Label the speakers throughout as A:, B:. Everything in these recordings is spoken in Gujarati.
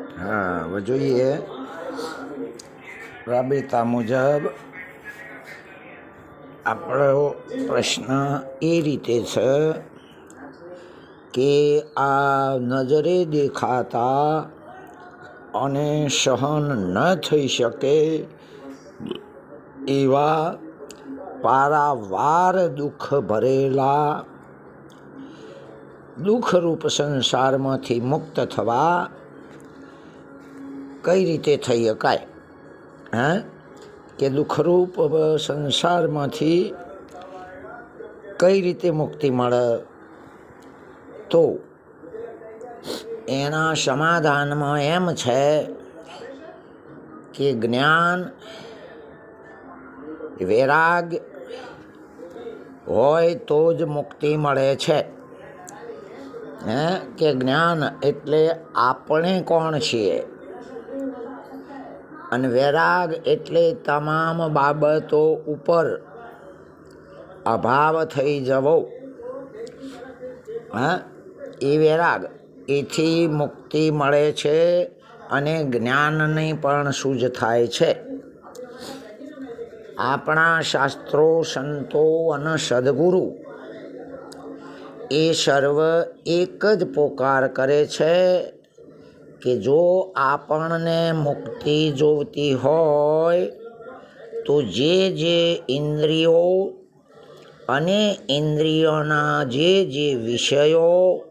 A: હા જોઈએ. રાબેતા મુજબ આપણો પ્રશ્ન એ રીતે છે કે આ નજરે દેખાતા અને સહન ન થઈ શકે એવા પારાવાર દુઃખ ભરેલા દુઃખરૂપ સંસારમાંથી મુક્ત થવા કઈ રીતે થઈ શકાય હે? કે દુઃખરૂપ સંસારમાંથી કઈ રીતે મુક્તિ મળે? તો એના સમાધાનમાં એમ છે કે જ્ઞાન વૈરાગ હોય તો જ મુક્તિ મળે છે. હે? કે જ્ઞાન એટલે આપણે કોણ છીએ? અને વૈરાગ એટલે તમામ બાબતો ઉપર અભાવ થઈ જવો. હા? એ વૈરાગ એથી મુક્તિ મળે છે અને જ્ઞાનની પણ સૂઝ થાય છે. આપણા શાસ્ત્રો, સંતો અને સદગુરુ એ સર્વ એક જ પોકાર કરે છે કે જો આપણને મુક્તિ જોવતી હોય, તો જે જે ઇન્દ્રિયો અને ઇન્દ્રિયોના જે જે વિષયો,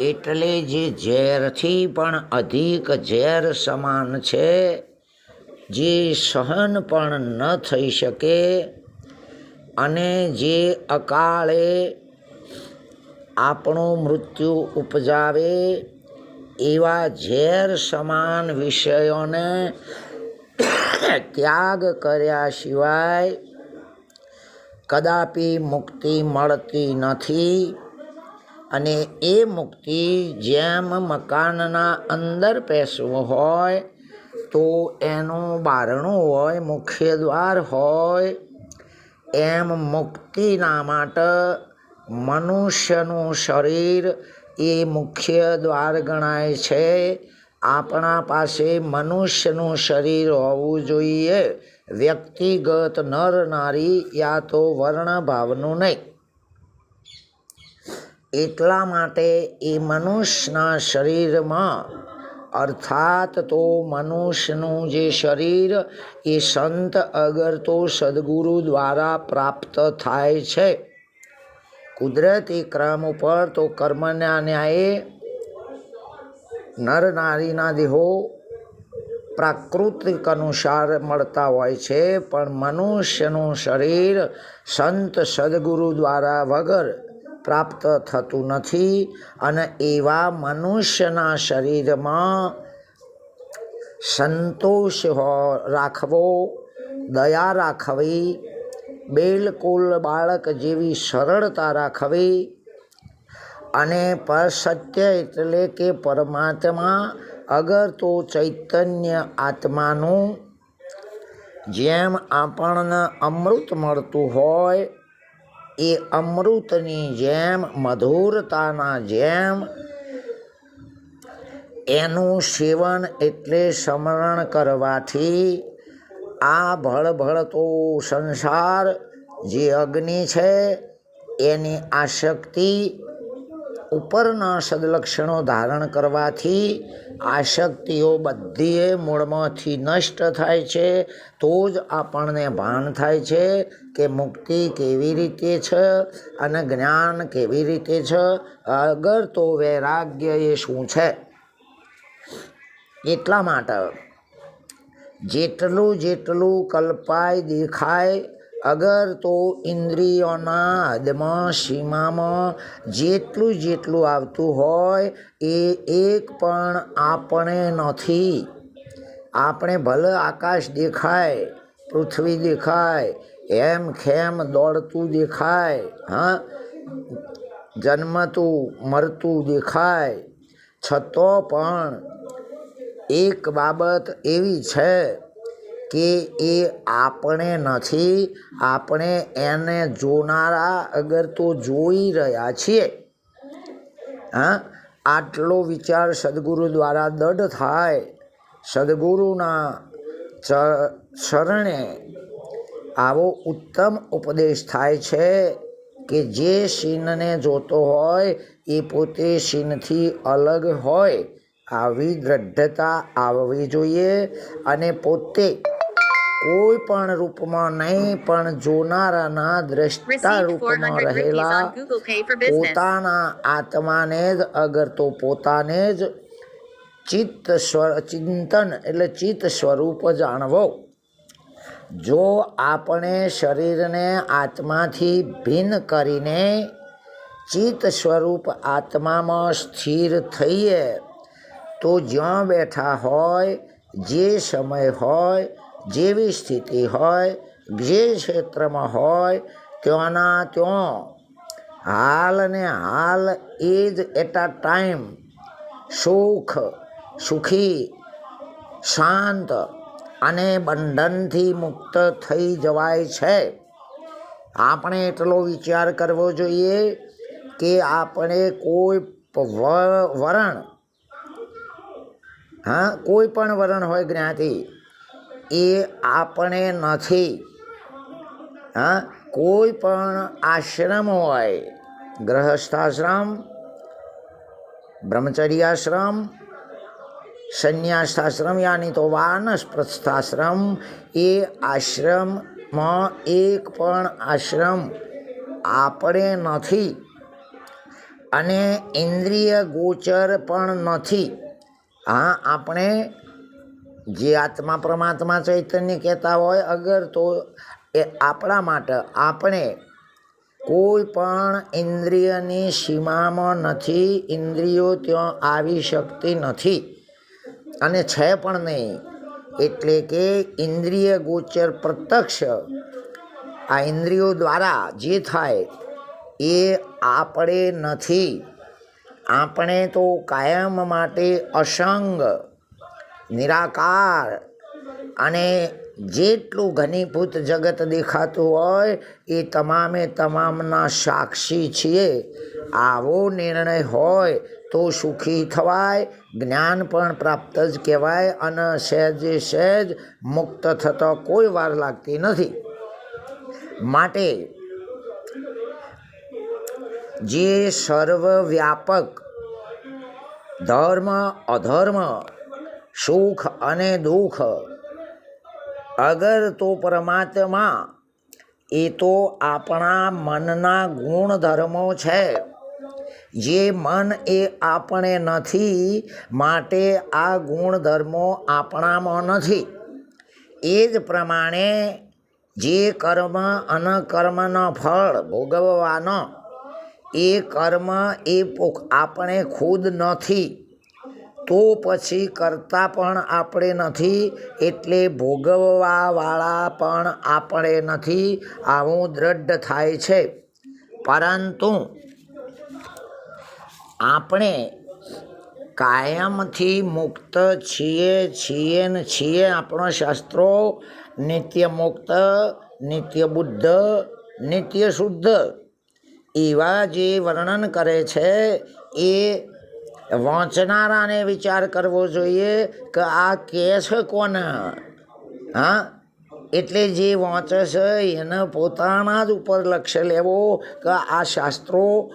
A: એટલે જે ઝેરથી પણ અધિક ઝેર સમાન છે, જે સહન પણ ન થઈ શકે, અને જે અકાળે આપણું મૃત્યુ ઉપજાવે એવા ઝેર સમાન વિષયોને ત્યાગ કર્યા સિવાય કદાપી મુક્તિ મળતી નથી અને એ મુક્તિ જેમ મકાનના અંદર પેસવું હોય, તો એનું બારણું હોય મુખ્ય દ્વાર હોય, એમ મુક્તિના માટે મનુષ્યનું શરીર એ મુખ્ય દ્વાર ગણાય છે. આપણા પાસે મનુષ્યનું શરીર હોવું જોઈએ. વ્યક્તિગત નર નારી યા તો વર્ણ ભાવનું નહીં. એટલા માટે એ મનુષ્યના શરીરમાં, અર્થાત તો મનુષ્યનું જે શરીર, એ સંત અગર તો સદગુરુ દ્વારા પ્રાપ્ત થાય છે. કુદરતી ક્રમ ઉપર તો કર્મના ન્યાયે નર નારીના દેહો પ્રાકૃતિક અનુસાર મળતા હોય છે, પણ મનુષ્યનું શરીર સંત સદગુરુ દ્વારા વગર પ્રાપ્ત થતું નથી અને એવા મનુષ્યના શરીરમાં સંતોષ રાખવો, દયા રાખવી બિલકુલ બાળક જેવી સરળતા રાખવી અને પર સત્ય એટલે કે પરમાત્મા અગર તો ચૈતન્ય આત્માનું, જેમ આપણને અમૃત મળતું હોય, એ અમૃતની જેમ, મધુરતાના જેમ, એનું સેવન એટલે સ્મરણ કરવાથી આ ભળભળતો સંસાર જે અગ્નિ છે, એની આશક્તિ ઉપરના સદલક્ષણો ધારણ કરવાથી આશક્તિઓ બધીએ મૂળમાંથી નષ્ટ થાય છે. તો જ આપણને ભાન થાય છે કે મુક્તિ કેવી રીતે છે અને જ્ઞાન કેવી રીતે છે. અગર તો વૈરાગ્ય એ શું છે? એટલા માટે જેટલું જેટલું કલ્પાય, દેખાય, અગર તો ઇન્દ્રિયોના હદમાં સીમામાં જેટલું જેટલું આવતું હોય, એ એક પણ આપણે નથી. આપણે ભલે આકાશ દેખાય, પૃથ્વી દેખાય, એમ ખેમ દોડતું દેખાય, હા? જન્મતું, મરતું દેખાય, છતો પણ એક બાબત એવી છે કે એ આપણે નથી, આપણે એને જોનારા અગર તો જોઈ રહ્યા છીએ. હા? આટલો વિચાર સદગુરુ દ્વારા દઢ થાય. સદગુરુના શરણે આવો ઉત્તમ ઉપદેશ થાય છે કે જે સીનને જોતો હોય એ પોતે શીનથી અલગ હોય. આવી દ્રઢતા આવવી જોઈએ અને પોતે કોઈ પણ રૂપમાં નહીં પણ જોનારાના દ્રષ્ટા રૂપમાં રહેલા. પોતાના આત્માને જ અગર તો પોતાને જ ચિત્ત સ્વ ચિંતન એટલે ચિત્ત સ્વરૂપ જાણવો જો આપણે શરીરને આત્માથી ભિન્ન કરીને ચિત્ત સ્વરૂપ આત્મામાં સ્થિર થઈએ તો જ્યાં બેઠા હોય, જે સમય હોય, જેવી સ્થિતિ હોય, જે ક્ષેત્રમાં હોય, ત્યાંના ત્યાં. હાલ ને હાલ ઇઝ એટ અ ટાઈમ સુખ, સુખી, શાંત અને બંધનથી મુક્ત થઈ જવાય છે. આપણે એટલો વિચાર કરવો જોઈએ કે આપણે કોઈ વ- વરણ હા, કોઈ પણ વરણ હોય જ્ઞાતિ, એ આપણે નથી. હા, કોઈ પણ આશ્રમ હોય, ગ્રહસ્થાશ્રમ, બ્રહ્મચર્યાશ્રમ, સંન્યાસાશ્રમ, યાની તો વાનસ્પ્રસ્થાશ્રમ એ આશ્રમમાં એક પણ આશ્રમ આપણે નથી. અને ઇન્દ્રિય ગોચર પણ નથી. હા, આપણે જે આત્મા પરમાત્મા ચૈતન્ય કહેતા હોય, અગર તો એ આપણા માટે આપણે કોઈ પણ ઇન્દ્રિયની સીમામાં નથી, ઇન્દ્રિયો ત્યાં આવી શકતી નથી. અને છે પણ નહીં, એટલે કે ઇન્દ્રિય ગોચર પ્રત્યક્ષ આ ઇન્દ્રિયો દ્વારા જે થાય એ આપણે નથી. આપણે તો કાયમ માટે અસંગ, નિરાકાર અને જેટલું ઘનીભૂત જગત દેખાતું હોય એ તમામે તમામના સાક્ષી છીએ. આવો નિર્ણય હોય તો સુખી થવાય, જ્ઞાન પણ પ્રાપ્ત જ કહેવાય અને સહેજે સહેજ મુક્ત થતો કોઈ વાર લાગતી નથી. માટે જે સર્વવ્યાપક ધર્મ, અધર્મ, સુખ અને દુઃખ, અગર તો પરમાત્મા, એ તો આપણા મનના ગુણધર્મો છે. જે મન એ આપણે નથી, માટે આ ગુણધર્મો આપણામાં નથી. એ જ પ્રમાણે જે કર્મ અનકર્મના ફળ ભોગવવાનો એ કર્મ એ આપણે ખુદ નથી. તો પછી કરતા પણ આપણે નથી, એટલે ભોગવવાવાળા પણ આપણે નથી. આવું દ્રઢ થાય છે. પરંતુ આપણે કાયમથી મુક્ત છીએ છીએ ને છીએ આપણો શાસ્ત્રો. નિત્ય મુક્ત નિત્ય બુદ્ધ નિત્ય શુદ્ધ એવા જે વર્ણન કરે છે, એ વાંચનારાને વિચાર કરવો જોઈએ કે આ કે છે કોને હા? એટલે જે વાંચે છે, એને પોતાના જ ઉપર લક્ષ્ય લેવો કે આ શાસ્ત્રો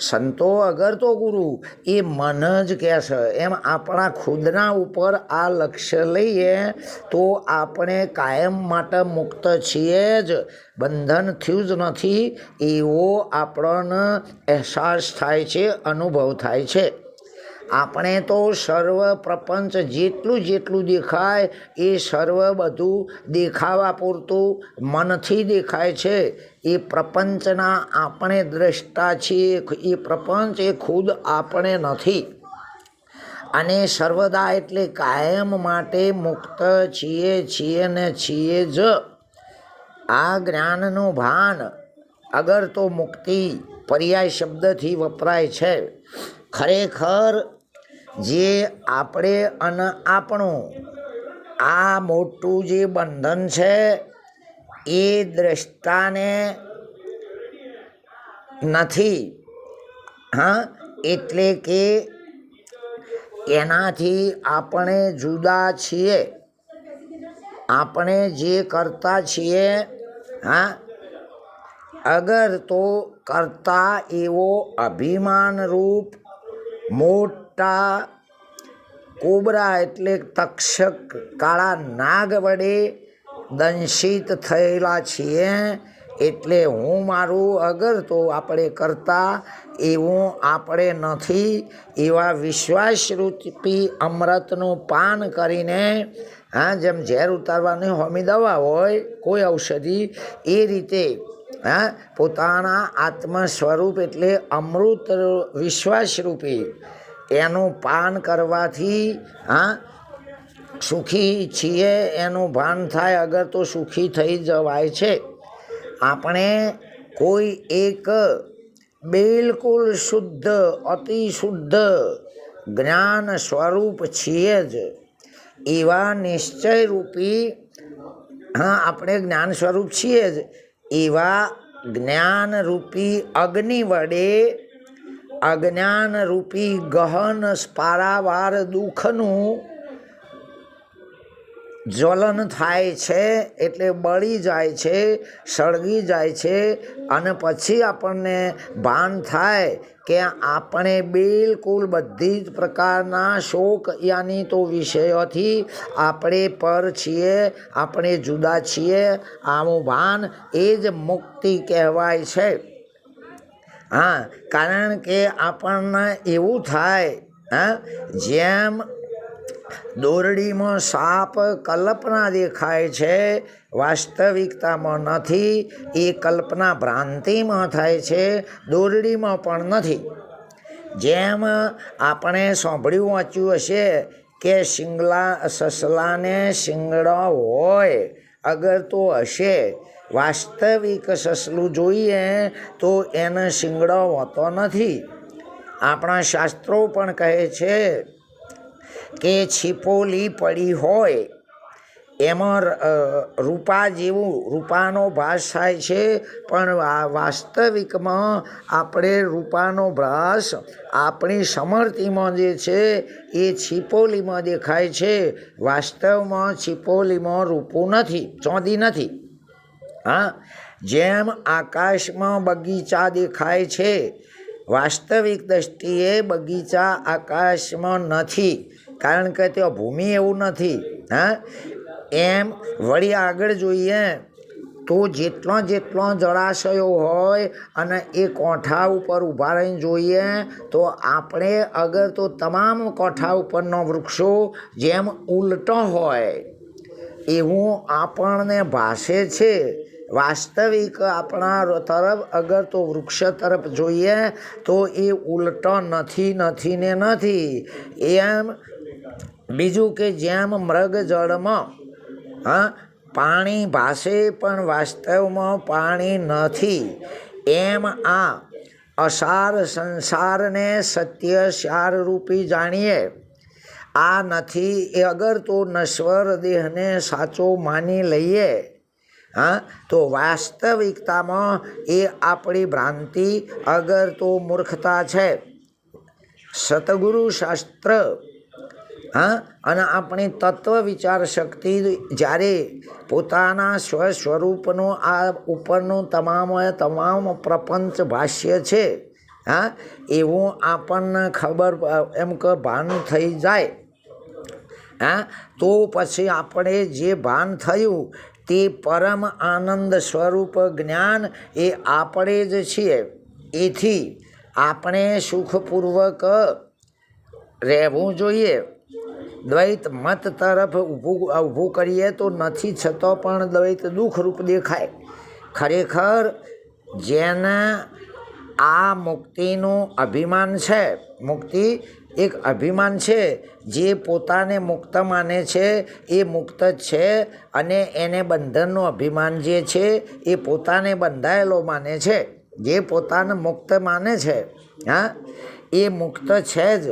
A: સંતો અગર તો ગુરુ, એ મન જ કહે છે. એમ આપણા ખુદના ઉપર આ લક્ષ્ય લઈએ તો આપણે કાયમ માટે મુક્ત છીએ જ. બંધન થયું જ નથી, એવો આપણને અહેસાસ થાય છે, અનુભવ થાય છે. આપણે તો સર્વ પ્રપંચ જેટલું જેટલું દેખાય, એ સર્વ બધું દેખાવા પૂરતું મનથી દેખાય છે. એ પ્રપંચના આપણે દ્રષ્ટા છીએ, એ પ્રપંચ એ ખુદ આપણે નથી. અને સર્વદા એટલે કાયમ માટે મુક્ત છીએ છીએ ને છીએ જ. આ જ્ઞાનનું ભાન અગર તો મુક્તિ પર્યાય શબ્દથી વપરાય છે. ખરેખર જે આપણે અને આપણું આ મોટું જે બંધન છે, એ દ્રષ્ટાને નથી. હા, એટલે કે એનાથી આપણે જુદા છીએ. આપણે જે કરતા છીએ, હા, અગર તો કરતા એવો અભિમાનરૂપ, મોટા કોબરા એટલે તક્ષક કાળા નાગ વડે દંશિત થયેલા છીએ, એટલે હું મારું અગર તો આપણે કરતા એવું આપણે નથી. એવા વિશ્વાસરૂપી અમૃતનું પાન કરીને, હા, જેમ ઝેર ઉતારવાની હોમી દવા હોય, કોઈ ઔષધિ, એ રીતે, હા, પોતાના આત્મ સ્વરૂપ એટલે અમૃત વિશ્વાસરૂપી એનું પાન કરવાથી, હા, સુખી છીએ, એનું ભાન થાય અગર તો સુખી થઈ જવાય છે. આપણે કોઈ એક બિલકુલ શુદ્ધ, અતિ શુદ્ધ જ્ઞાન સ્વરૂપ છીએ જ. એવા નિશ્ચયરૂપી હા, આપણે જ્ઞાન સ્વરૂપ છીએ જ. એવા જ્ઞાનરૂપી અગ્નિ વડે અજ્ઞાનરૂપી ગહન સ્પારાવાર દુઃખનું જ્વલન થાય છે એટલે બળી જાય છે, સળગી જાય છે અને પછી આપણને ભાન થાય કે આપણે બિલકુલ બધી જ પ્રકારના શોક યાની તો વિષયોથી આપણે પર છીએ, આપણે જુદા છીએ. આવું ભાન એ જ મુક્તિ કહેવાય છે. હા, કારણ કે આપણને એવું થાય, હા, જેમ દોરડીમાં સાપ કલ્પના દેખાય છે, વાસ્તવિકતામાં નથી, એ કલ્પના ભ્રાંતિમાં થાય છે, દોરડીમાં પણ નથી. જેમ આપણે સાંભળ્યું વાંચ્યું હશે કે શિંગલા સસલાને શિંગડો હોય, અગર તો હશે વાસ્તવિક સસલું જોઈએ તો એને શિંગડો હોતો નથી. આપણા શાસ્ત્રો પણ કહે છે કે છીપોલી પડી હોય. એમાં રૂપા જેવું, રૂપાનો ભાસ થાય છે, પણ વાસ્તવિકમાં આપણે રૂપાનો ભાસ આપણી સમર્થિમાં જે છે એ છીપોલીમાં દેખાય છે. વાસ્તવમાં છીપોલીમાં રૂપું નથી, ચોંદી નથી. હા? જેમ આકાશમાં બગીચા દેખાય છે, વાસ્તવિક દ્રષ્ટિએ બગીચા આકાશમાં નથી, કારણ કે ત્યાં ભૂમિ એવું નથી, હા? એમ વળી આગળ જોઈએ તો જેટલો જેટલો જળાશયો હોય અને એ કોઠા ઉપર ઊભા રહીને જોઈએ તો આપણે અગર તો તમામ કોઠા ઉપરનો વૃક્ષો જેમ ઉલટો હોય, એવું આપણને ભાષે છે. વાસ્તવિક આપણા તરફ અગર તો વૃક્ષ તરફ જોઈએ તો એ ઉલટો નથી નથી ને નથી. એમ બીજું કે જેમ મૃગ જળમાં, હા, પાણી ભાસે પણ વાસ્તવમાં પાણી નથી. એમ આ અસાર સંસારને સત્ય સારરૂપી જાણીએ. આ નથી, એ અગર તો નશ્વર દેહને સાચો માની લઈએ. હા? તો વાસ્તવિકતામાં એ આપણી ભ્રાંતિ અગર તો મૂર્ખતા છે. સતગુરુ શાસ્ત્ર, હા? અને આપણી તત્વ વિચાર શક્તિ જ્યારે પોતાના સ્વ સ્વરૂપનો આ ઉપરનું તમામ તમામ પ્રપંચ ભાષ્ય છે, હા? એવું આપણને ખબર એમ કે ભાન થઈ જાય, હા? તો પછી આપણે જે ભાન થયું તે પરમ આનંદ સ્વરૂપ જ્ઞાન એ આપણે જ છીએ. એથી આપણે સુખપૂર્વક રહેવું જોઈએ. દ્વૈત મત તરફ ઊભું ઊભું કરીએ તો નથી છતો પણ દ્વૈત દુઃખરૂપ દેખાય. ખરેખર જેના આ મુક્તિનું અભિમાન છે. મુક્તિ એક અભિમાન છે. જે પોતાને મુક્ત માને છે, એ મુક્ત છે અને એને બંધનનું અભિમાન જે છે, એ પોતાને બંધાયેલો માને છે. જે પોતાને મુક્ત માને છે, હા, એ મુક્ત છે જ.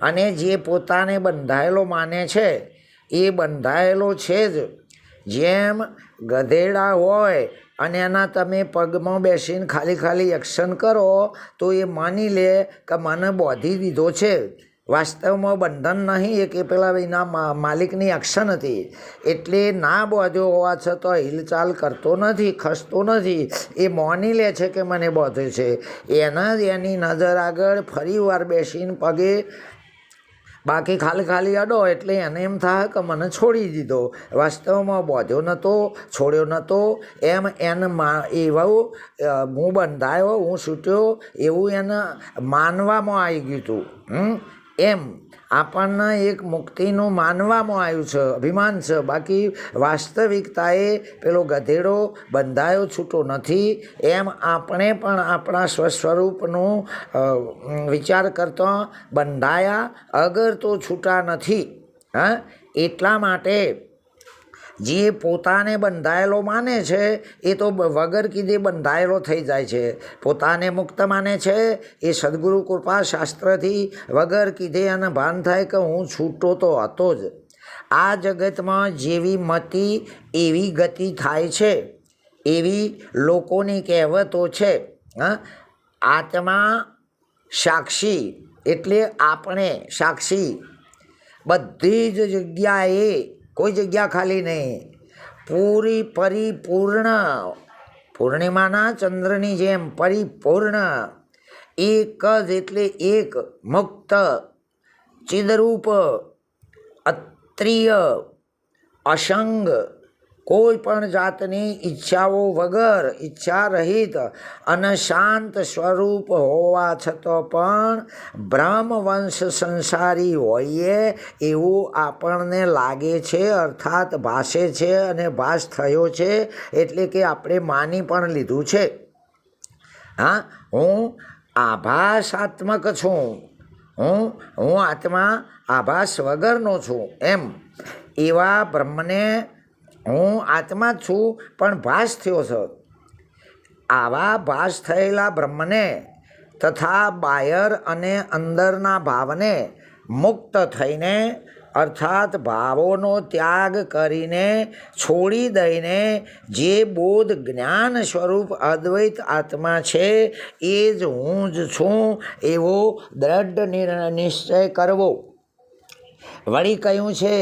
A: અને જે પોતાને બંધાયેલો માને છે, એ બંધાયેલો છે જ. જેમ ગધેડા હોય અને એના તમે પગમાં બેસીને ખાલી ખાલી એક્શન કરો, તો એ માની લે કે મને બોધી દીધો છે. વાસ્તવમાં બંધન નહીં, એ કે પેલા એના માલિકની એક્શન હતી. એટલે ના બોધ્યો હોવા છતાં હિલચાલ કરતો નથી, ખસતો નથી. એ માની લે છે કે મને બોધે છે. એના જ એની નજર આગળ ફરી વાર બેસીને પગે બાકી ખાલી ખાલી અડો એટલે એને એમ થાય કે મને છોડી દીધો. વાસ્તવમાં બોધ્યો નહોતો છોડ્યો નહોતો એમ એને મા, એવું હું બંધાયો, હું છૂટ્યો, એવું એને માનવામાં આવી ગયું હતું? એમ આપણને એક મુક્તિનું માનવામાં આવ્યું છે, અભિમાન છે. બાકી વાસ્તવિકતાએ પેલો ગધેડો બંધાયો, છૂટો નથી. એમ આપણે પણ આપણા સ્વસ્વરૂપનું વિચાર કરતા બંધાયા, અગર તો છૂટા નથી. હા? એટલા માટે જે પોતાને બંધાયેલો માને છે, એ તો વગર કીધે બંધાયેલો થઈ જાય છે. પોતાને મુક્ત માને છે, એ સદગુરુ કૃપા શાસ્ત્રથી વગર કીધે અને ભાન થાય કે હું છૂટો તો હતો જ. આ જગતમાં જેવી મતિ, એવી ગતિ થાય છે. એવી લોકોની કહેવતો છે આત્મા સાક્ષી એટલે આપણે સાક્ષી. બધી જ જગ્યાએ કોઈ જગ્યા ખાલી નહીં. પૂરી પરિપૂર્ણ. પૂર્ણિમાના ચંદ્રની જેમ પરિપૂર્ણ. એક જ એટલે એક મુક્ત. ચિદરૂપ. અત્રિય. અસંગ. કોઈ પણ જાતની ઈચ્છાઓ વગર ઈચ્છા રહિત અને શાંત સ્વરૂપ હોવા છતાં પણ બ્રહ્મવંશ સંસારી હોઈએ એવું આપણને લાગે છે, અર્થાત ભાષે છે અને ભાસ થયો છે એટલે કે આપણે માની પણ લીધું છે. હા, હું આભાસાત્મક છું. હું હું આત્મા આભાસ વગરનો છું એમ. એવા બ્રહ્મને હું આત્મા છું, પણ ભાસ થયો છે. આવા ભાસ થયેલા બ્રહ્મને તથા બાયર અને અંદરના ભાવને મુક્ત થઈને, અર્થાત ભાવોનો ત્યાગ કરીને છોડી દઈને, જે બોધ જ્ઞાન સ્વરૂપ અદ્વૈત આત્મા છે, એ જ હું જ છું, એવો દ્રઢ નિશ્ચય કરવો. વળી કહ્યું છે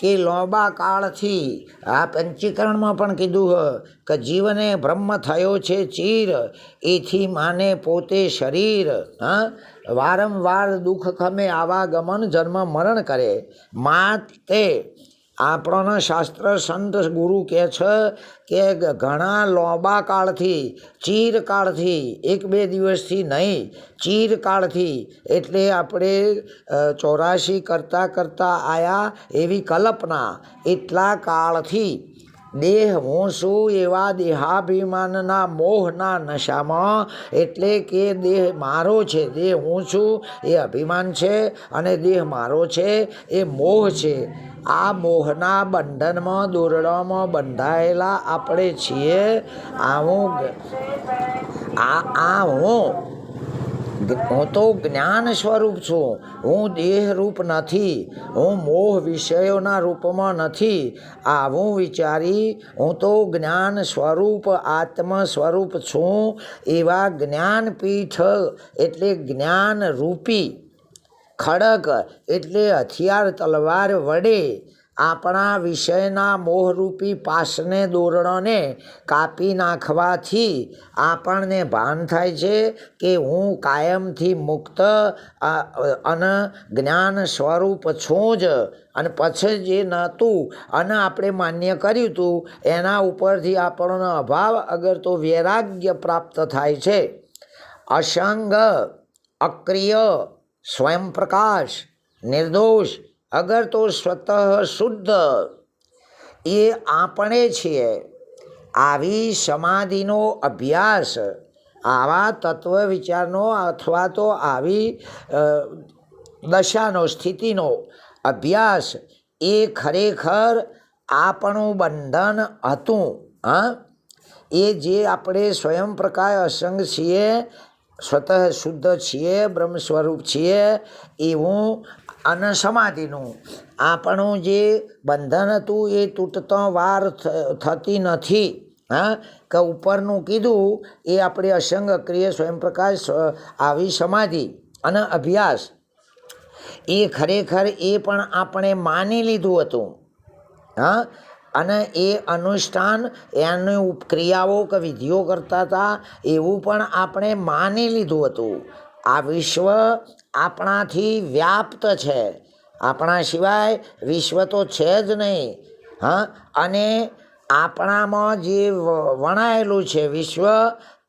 A: કે લોબા કાળથી આ પંચીકરણમાં પણ કીધું કે જીવને બ્રહ્મ થયો છે ચીર, એથી માને પોતે શરીર, હા? વારંવાર દુઃખ ખમે આવાગમન જન્મ મરણ કરે. માટે આપણને શાસ્ત્ર સંત ગુરુ કહે છે કે ઘણા લોબા કાળથી ચીરકાળથી એક બે દિવસથી નહીં ચીરકાળથી એટલે આપણે ચોરાશી કરતાં કરતાં આયા એવી કલ્પના. એટલા કાળથી દેહ હું છું એવા દેહાભિમાનના મોહના નશામાં, એટલે કે દેહ મારો છે, દેહ હું છું એ અભિમાન છે અને દેહ મારો છે એ મોહ છે. આ મોહના બંધનમાં દોરડામાં બંધાયેલા આપણે છીએ. આવું આ આ હું હું તો જ્ઞાન સ્વરૂપ છું. હું દેહરૂપ નથી. હું મોહ વિષયોના રૂપમાં નથી. આવું વિચારી હું તો જ્ઞાન સ્વરૂપ, આત્મ સ્વરૂપ છું. એવા જ્ઞાનપીઠ એટલે જ્ઞાન રૂપી ખડક એટલે હથિયાર તલવાર વડે આપણા વિષયના મોહરૂપી પાસને દોરણોને કાપી નાખવાથી આપણને ભાન થાય છે કે હું કાયમથી મુક્ત અને જ્ઞાન સ્વરૂપ છું જ. અને પછી જે નહોતું અને આપણે માન્ય કર્યું હતું એના ઉપરથી આપણનો અભાવ અગર તો વૈરાગ્ય પ્રાપ્ત થાય છે. અસંગ, અક્રિય સ્વયં પ્રકાશ, નિર્દોષ અગર તો સ્વતઃ શુદ્ધ. એ આપણે છીએ. આવી સમાધિનો અભ્યાસ, આવા તત્વ વિચારનો અથવા તો આવી દશાનો, સ્થિતિનો અભ્યાસ એ ખરેખર આપણું બંધન હતું, હા? એ જે આપણે સ્વયં પ્રકાશ અસંગ છીએ સ્વતઃ શુદ્ધ છીએ, બ્રહ્મ સ્વરૂપ છીએ, એવું અને સમાધિનું. આપણું જે બંધન હતું એ તૂટતો વાર થતી નથી. હા? કે ઉપરનું કીધું એ આપણે અસંગ ક્રિય સ્વયંપ્રકાશ આવી સમાધિ અને અભ્યાસ. એ ખરેખર એ પણ આપણે માની લીધું હતું. હા? અને એ અનુષ્ઠાન એની ઉપક્રિયાઓ કે વિધિઓ કરતા હતા, એવું પણ આપણે માની લીધું હતું. આ વિશ્વ આપણાથી વ્યાપ્ત છે. આપણા સિવાય વિશ્વ તો છે જ નહીં. હા? અને આપણામાં જે વણાયેલું છે વિશ્વ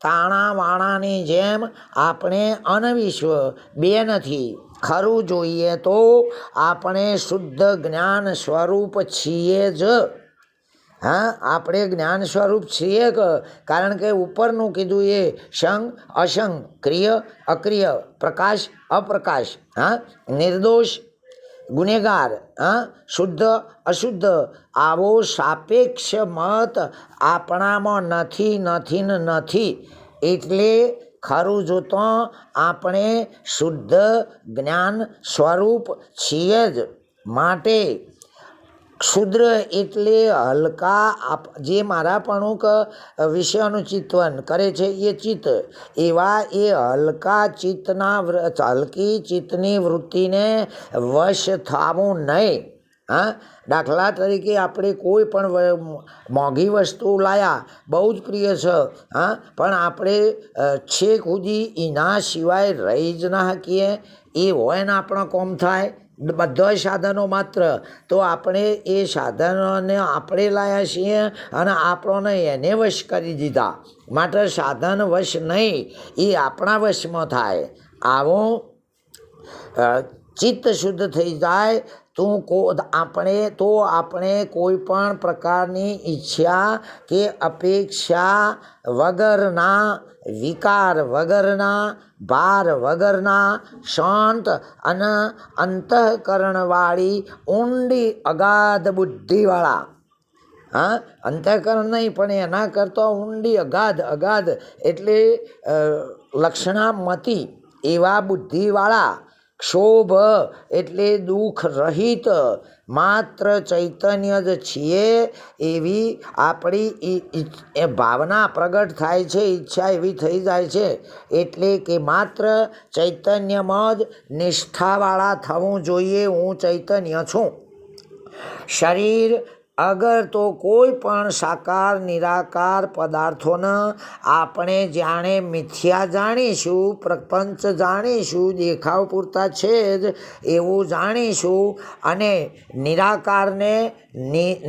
A: તાણા વાણાની જેમ આપણે અનવિશ્વ બે નથી. ખરું જોઈએ તો આપણે શુદ્ધ જ્ઞાન સ્વરૂપ છીએ જ. હા, આપણે જ્ઞાન સ્વરૂપ છીએ કારણ કે ઉપરનું કીધું એ સંગ અસંગ ક્રિય, અક્રિય, પ્રકાશ, અપ્રકાશ, હા, નિર્દોષ, ગુનેગાર, હા, શુદ્ધ, અશુદ્ધ. આવો સાપેક્ષ મત આપણામાં નથી નથી ને નથી. એટલે ખરું જોતો આપણે શુદ્ધ જ્ઞાન સ્વરૂપ છીએ જ. માટે ક્ષુદ્ર એટલે હલકા આપ, જે મારાપણું વિષયનું ચિંતન કરે છે એ ચિત્ત. એવા એ હલકા ચિત્તના હલકી ચિત્તની વૃત્તિને વશ થવું નહીં. હા? દાખલા તરીકે આપણે કોઈ પણ મોંઘી વસ્તુ લાયા, બહુ જ પ્રિય છે. હા? પણ આપણે છેક સુધી એના સિવાય રહી જ ના શકીએ. એ હોય ને આપણો કોમ થાય. બધા સાધનો માત્ર. તો આપણે એ સાધનોને આપણે લાયા છીએ અને આપણોને એને વશ કરી દીધા. માટે સાધન વશ નહીં, એ આપણા વશમાં થાય. આવો ચિત્ત શુદ્ધ થઈ જાય તું કો આપણે, તો આપણે કોઈ પણ પ્રકારની ઈચ્છા કે અપેક્ષા વગરના, વિકાર વગરના, ભાર વગરના, શાંત અને અંતઃકરણવાળી ઊંડી અગાધ બુદ્ધિવાળા. હા, અંતઃકરણ નહીં, પણ એના કરતાં ઊંડી અગાધ અગાધ એટલે લક્ષણામતી એવા બુદ્ધિવાળા ક્ષોભ એટલે દુઃખ રહિત માત્ર ચૈતન્ય જ છીએ એવી આપણી એ ભાવના પ્રગટ થાય છે, ઈચ્છા એવી થઈ જાય છે. એટલે કે માત્ર ચૈતન્યમાં જ નિષ્ઠાવાળા થવું જોઈએ, હું ચૈતન્ય છું. શરીર અગર તો કોઈ પણ સાકાર, નિરાકાર પદાર્થોને આપણે જાણે મિથ્યા જાણીશું, પ્રપંચ જાણીશું, દેખાવ પૂરતા છે જ એવું જાણીશું અને નિરાકારને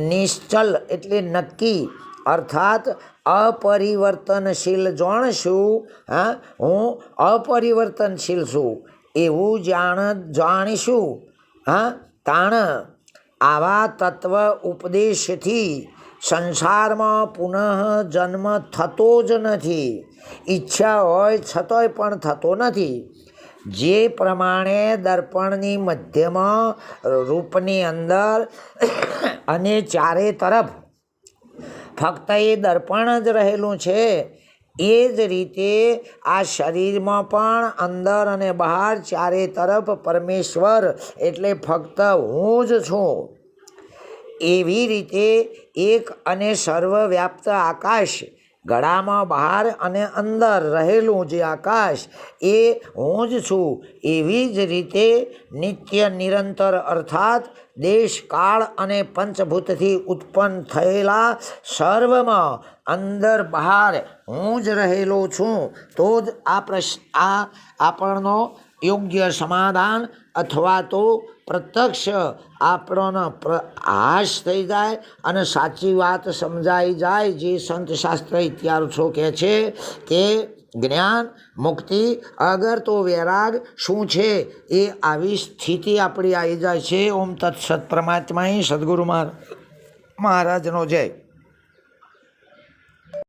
A: નિશ્ચલ એટલે નક્કી અર્થાત અપરિવર્તનશીલ જાણશું, હા? હું અપરિવર્તનશીલ છું, એવું જાણ, જાણીશું, હા? તાણ આવા તત્વ ઉપદેશથી સંસારમાં પુનઃ જન્મ થતો જ નથી. ઈચ્છા હોય છતોય પણ થતો નથી. જે પ્રમાણે દર્પણની મધ્યમાં રૂપની અંદર અને ચારે તરફ ફક્ત એ દર્પણ જ રહેલું છે એ જ રીતે આ શરીરમાં પણ અંદર અને બહાર ચારે તરફ પરમેશ્વર એટલે ફક્ત હું જ છું. એવી રીતે એક અને સર્વવ્યાપ્ત આકાશ, ગળામાં બહાર અને અંદર રહેલું જે આકાશ, એ હું જ છું. એવી જ રીતે નિત્ય નિરંતર અર્થાત દેશ કાળ અને પંચભૂતથી ઉત્પન્ન થયેલા સર્વમાં અંદર બહાર હું જ રહેલો છું, તો જ આ પ્રશ્ન આ આપણનો યોગ્ય સમાધાન અથવા તો પ્રત્યક્ષ આપણોનો હાશ થઈ જાય અને સાચી વાત સમજાઈ જાય, જે સંત શાસ્ત્ર ઇતિહાસો કહે છે, કે જ્ઞાન, મુક્તિ, અગર તો વૈરાગ, શું છે? એ આવી સ્થિતિ આપણી આવી જાય છે. ઓમ તત્સત પરમાત્મા સદગુરુ મહારાજ. મહારાજનો જય.